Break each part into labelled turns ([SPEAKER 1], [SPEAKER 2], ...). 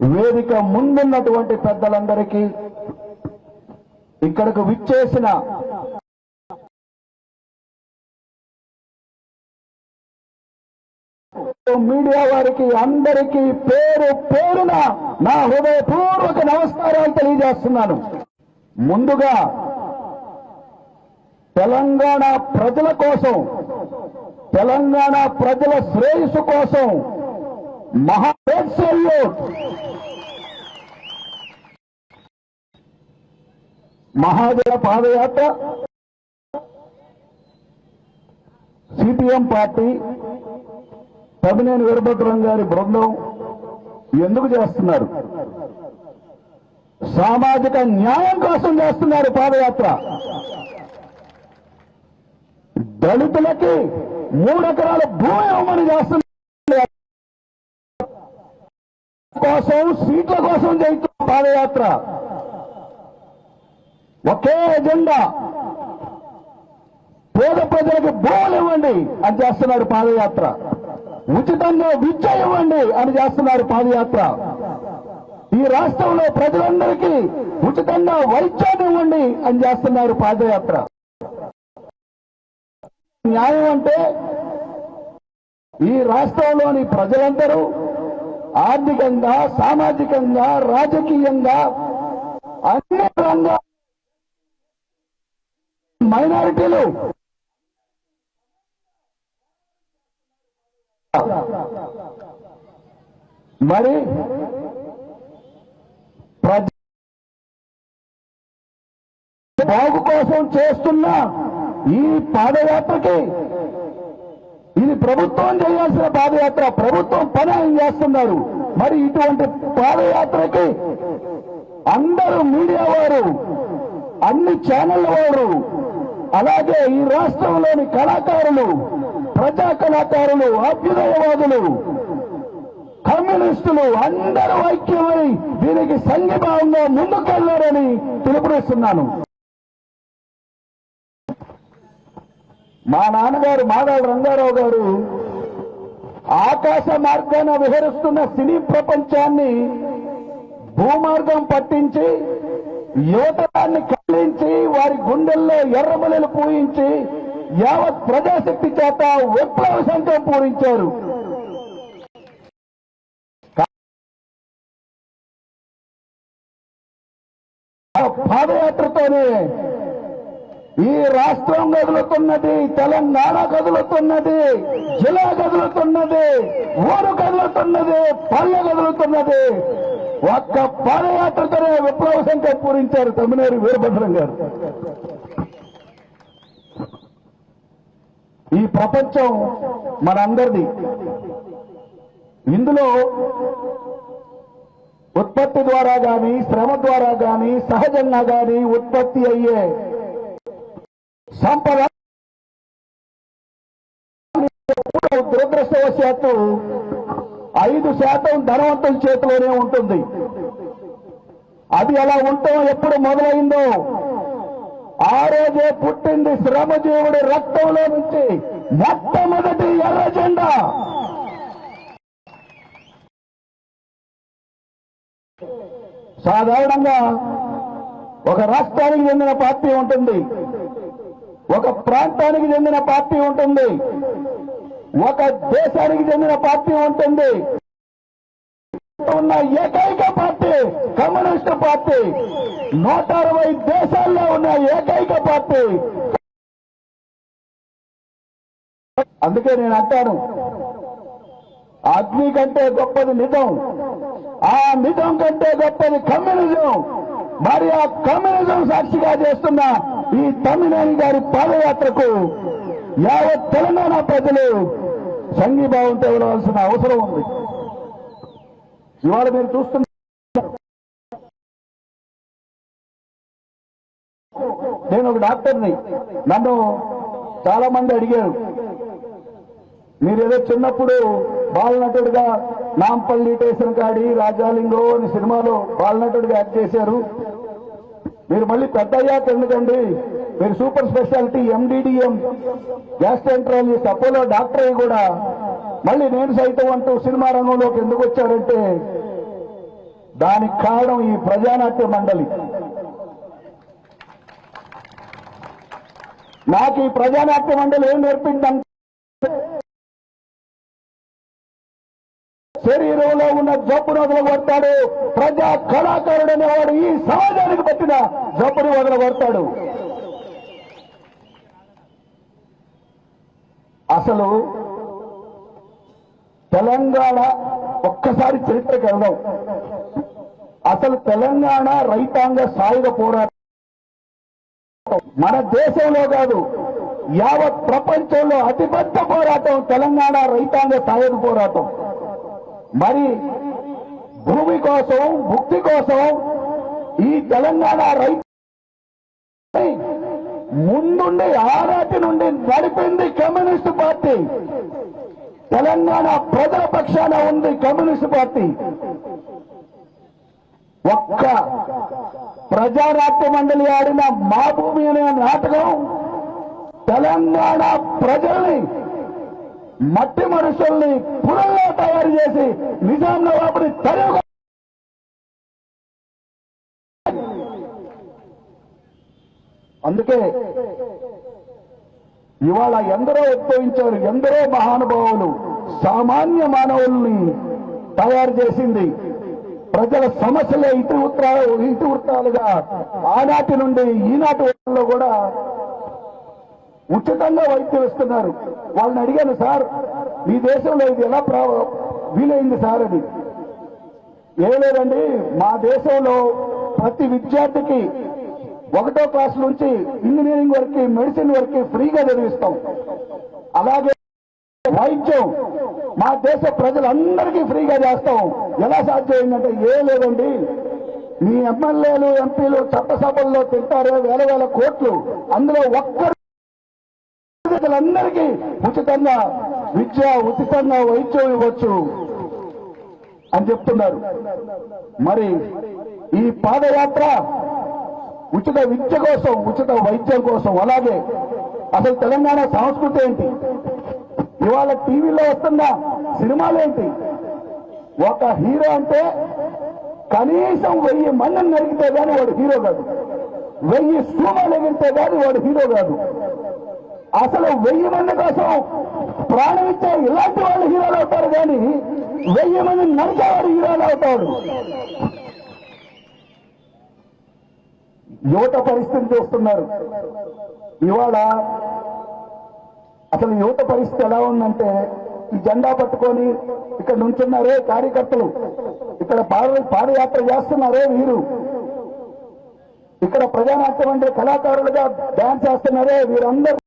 [SPEAKER 1] వేదిక ముందున్నటువంటి పెద్దలందరికీ ఇక్కడకు విచ్చేసిన మీడియా వారికి అందరికీ పేరు పేరున నా హృదయపూర్వక నమస్కారాలు తెలియజేస్తున్నాను. ముందుగా తెలంగాణ ప్రజల కోసం తెలంగాణ ప్రజల శ్రేయస్సు కోసం మహాదేశ్వర్యు మహాదేవ పాదయాత్ర. సిపిఎం పార్టీ తమినేని వీరభద్రం గారి బృందం ఎందుకు చేస్తున్నారు? సామాజిక న్యాయం కోసం చేస్తున్నారు పాదయాత్ర. దళితులకి మూడెకరాల భూమి ఇవ్వమని చేస్తున్నారు. కోసం సీట్ల కోసం చేస్తున్న పాదయాత్ర. ఒకే ఎజెండా. పేద ప్రజలకు భూములు ఇవ్వండి అని చేస్తున్నారు పాదయాత్ర. ఉచితంగా విద్య ఇవ్వండి అని చేస్తున్నారు పాదయాత్ర. ఈ రాష్ట్రంలో ప్రజలందరికీ ఉచితంగా వైద్యాన్ని ఇవ్వండి అని చేస్తున్నారు పాదయాత్ర. న్యాయం అంటే ఈ రాష్ట్రంలోని ప్రజలందరూ ఆర్థికంగా సామాజికంగా రాజకీయంగా అన్ని రంగా మైనారిటీలు. మరి ప్రజ బాగు కోసం చేస్తున్న ఈ పాదయాత్రకి ఇది ప్రభుత్వం చేయాల్సిన పాదయాత్ర. ప్రభుత్వం పని ఆయన చేస్తున్నారు. మరి ఇటువంటి పాదయాత్రకి అందరూ మీడియా వారు అన్ని ఛానళ్ళ వారు అలాగే ఈ రాష్ట్రంలోని కళాకారులు ప్రజా కళాకారులు అభ్యుదయవాదులు కమ్యూనిస్టులు అందరూ ఐక్యమై దీనికి సంఘీభావంగా ముందుకెళ్ళారని పిలుపునిస్తున్నాను మా నాన్నగారు మాదాడు రంగారావు గారు ఆకాశ మార్గాన విహరిస్తున్న సినీ ప్రపంచాన్ని భూమార్గం పట్టించి యువతరాన్ని కల్లించి వారి గుండెల్లో ఎర్రమలలు పూయించి యావత్ ప్రజాశక్తి చేత విప్లవ సంఘం పూరించారు. పాదయాత్రతోనే ఈ రాష్ట్రం కదులుతున్నది తెలంగాణ కదులుతున్నది జిల్లా కదులుతున్నది ఊరు కదులుతున్నది పల్లె కదులుతున్నది. ఒక్క పాదయాత్రతోనే విప్లవ సంఖ్య పూరించారు తమ్మినేరు వీరభద్రం గారు. ఈ ప్రపంచం మనందరిది. ఇందులో ఉత్పత్తి ద్వారా గాని శ్రమ ద్వారా గాని సహజంగా గాని ఉత్పత్తి అయ్యే సంపద దురదృష్టవశాత్తు ఐదు శాతం ధనవంతుల చేతిలోనే ఉంటుంది. అది అలా ఉండటం ఎప్పుడు మొదలైందో ఆ రోజే పుట్టింది శ్రమజీవుడి రక్తంలో నుంచి మొట్టమొదటి ఎర్ర జెండా. సాధారణంగా ఒక రాష్ట్రానికి చెందిన పార్టీ ఉంటుంది. ఒక ప్రాంతానికి చెందిన పార్టీ ఉంటుంది. ఒక దేశానికి చెందిన పార్టీ ఉంటుంది. ఉన్న ఏకైక పార్టీ కమ్యూనిస్ట్ పార్టీ. నూట అరవై దేశాల్లో ఉన్న ఏకైక పార్టీ. అందుకే నేను అంటాను అగ్ని కంటే గొప్పది నిజం ఆ నిజం కంటే గొప్పది కమ్యూనిజం. మరి ఆ కమ్యూనిజం సాక్షిగా చేస్తున్నా ఈ తమ్మినేని గారి పాదయాత్రకు యావత్ తెలంగాణ ప్రజలు సంఘీభావం తెలవాల్సిన అవసరం ఉంది. ఇవాళ మీరు చూస్తున్న నేను ఒక డాక్టర్ని. నన్ను చాలా మంది అడిగారు మీరేదో చిన్నప్పుడు బాలనటుడిగా నాంపల్లి టేషన్ కాడి రాజాలింగో అని సినిమాలో బాలనటుడిగా యాక్ట్ చేశారు. మీరు మళ్ళీ పెద్ద అయ్యాక ఎందుకండి మీరు super speciality MDDM gastroenterologist Apollo doctor అయి కూడా మళ్ళీ నేను సైతం అంటూ సినిమా రంగంలోకి ఎందుకు వచ్చారంటే దానికి కారణం ఈ ప్రజానాట్య మండలి. నాకు ఈ ప్రజానాట్య మండలి ఏం నేర్పిందంటే శరీరంలో ఉన్న జబ్బును వదలగొడతాడు. ప్రజా కళాకారుడు అనేవాడు ఈ సమాజానికి పట్టిన జబ్బును వదలగొడతాడు. అసలు తెలంగాణ ఒక్కసారి చరిత్రకు వెళ్దాం. అసలు తెలంగాణ రైతాంగ సాయుధ పోరాటం మన దేశంలో కాదు యావత్ ప్రపంచంలో అతిపెద్ద పోరాటం తెలంగాణ రైతాంగ సాయుధ పోరాటం. మరి భూమి కోసం భుక్తి కోసం ఈ తెలంగాణ రైతు ముందుండి ఆరాటి నుండి నడిపింది కమ్యూనిస్టు పార్టీ. తెలంగాణ ప్రజల పక్షాన ఉంది కమ్యూనిస్టు పార్టీ. ఒక్క ప్రజానాట్య మండలి ఆడిన మా భూమి అనే నాటకం తెలంగాణ ప్రజల్ని మట్టి మనుషుల్ని పురంలో తయారు చేసి నిజాం నవాబుని తరుగు అందుకే ఇవాళ ఎందరో ఉద్భవించారు ఎందరో మహానుభావులు సామాన్య మానవుల్ని తయారు చేసింది. ప్రజల సమస్యలే ఇటు ఉత్తరాలు ఇటు వృత్తాలుగా ఆనాటి నుండి ఈనాటి వరకులో కూడా ఉచితంగా వైద్యం ఇస్తున్నారు వాళ్ళని అడిగాను సార్ మీ దేశంలో ఇది ఎలా ప్రా వీలైంది సార్ అది ఏం లేదండి మా దేశంలో ప్రతి విద్యార్థికి ఒకటో క్లాస్ నుంచి ఇంజనీరింగ్ వరకు మెడిసిన్ వరకు ఫ్రీగా చదివిస్తాం. అలాగే వైద్యం మా దేశ ప్రజలందరికీ ఫ్రీగా చేస్తాం. ఎలా సాధ్యమైందంటే ఏ లేదండి మీ ఎమ్మెల్యేలు ఎంపీలు చట్టసభల్లో తింటారు వేల వేల కోట్లు. అందులో ఒక్కరు ప్రజలందరికీ ఉచితంగా విద్య ఉచితంగా వైద్యం ఇవ్వచ్చు అని చెప్తున్నారు. మరి ఈ పాదయాత్ర ఉచిత విద్య కోసం ఉచిత వైద్యం కోసం అలాగే అసలు తెలంగాణ సంస్కృతి ఏంటి? ఇవాళ టీవీలో వస్తున్న సినిమాలేంటి? ఒక హీరో అంటే కనీసం వెయ్యి మందిని నరిగితే గాని వాడు హీరో కాదు. వెయ్యి సూమాలు ఎగిరితే గాని వాడు హీరో కాదు. అసలు వెయ్యి మంది కోసం ప్రాణం ఇచ్చే ఇలాంటి వాళ్ళు హీరోలు అవుతారు కానీ వెయ్యి మంది నరికేవాడు హీరోలు అవుతాడు. యువత పరిస్థితి చూస్తున్నారు. ఇవాళ అసలు యువత పరిస్థితి ఎలా ఉందంటే ఈ జెండా పట్టుకొని ఇక్కడ నుంచున్నారే కార్యకర్తలు. ఇక్కడ పాద పాదయాత్ర చేస్తున్నారే వీరు. ఇక్కడ ప్రజానాట్యం అంటే కళాకారులుగా డాన్స్ చేస్తున్నారే వీరందరూ.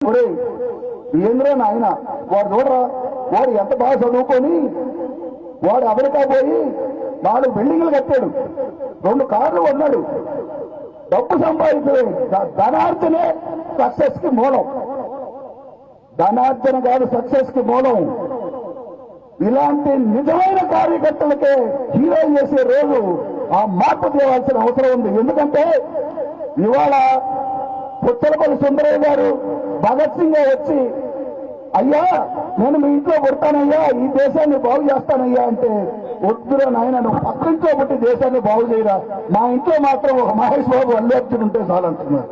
[SPEAKER 1] ఒరేయ్, ఏంద్రో నాయన? వాడు చూడరా? వాడు ఎంత బాగా చదువుకొని వాడు అమెరికా పోయి నాలుగు బిల్డింగ్లు కట్టాడు. రెండు కార్లు కొన్నాడు. డబ్బు సంపాదించే ధనార్జనే సక్సెస్కి మూలం. ధనార్జన కాదు సక్సెస్కి మూలం. ఇలాంటి నిజమైన కార్యకర్తలకే హీరో చేసే రోజు ఆ మార్పు చేయాల్సిన అవసరం ఉంది. ఎందుకంటే ఇవాళ పుచ్చలపల్లి సుందరయ్య గారు భగత్ సింగ్ వచ్చి అయ్యా నేను మీ ఇంట్లో పుడతానయ్యా ఈ దేశాన్ని బాగు చేస్తానయ్యా అంటే వద్దురా నాయన నువ్వు పక్కింట్లో పుట్టి దేశాన్ని బాగు చేయరా. మా ఇంట్లో మాత్రం ఒక మహేష్ బాబు అల్లర్జున్ ఉంటే చాలంటున్నారు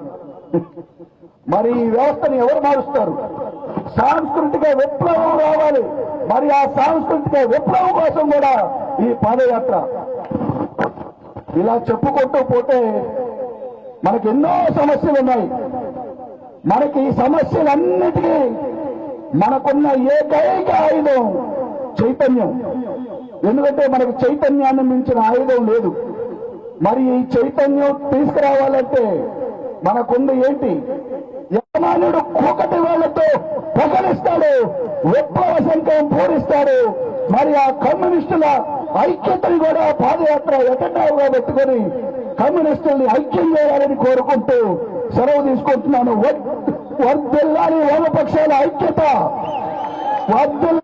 [SPEAKER 1] మరి ఈ వ్యవస్థను ఎవరు మారుస్తారు? సాంస్కృతిక విప్లవం రావాలి. మరి ఆ సాంస్కృతిక విప్లవం కోసం కూడా ఈ పాదయాత్ర. ఇలా చెప్పుకుంటూ పోతే మనకి ఎన్నో సమస్యలు ఉన్నాయి. మనకి ఈ సమస్యలన్నిటికీ మనకున్న ఏకైక ఆయుధం చైతన్యం. ఎందుకంటే మనకు చైతన్యాన్ని మించిన ఆయుధం లేదు. మరి ఈ చైతన్యం తీసుకురావాలంటే మనకుంది ఏంటి? యజమానుడు కూకటి వాళ్ళతో ప్రకటిస్తాడు విప్లవ సంఖ్యం పూరిస్తాడు మరి ఆ కమ్యూనిస్టుల ఐక్యతని కూడా పాదయాత్ర ఎటెండావుగా పెట్టుకొని కమ్యూనిస్టుల్ని ఐక్యం చేయాలని కోరుకుంటూ సెలవు తీసుకుంటున్నాను. వర్దిల్లాలి వామపక్షాల ఐక్యత. వర్దిల్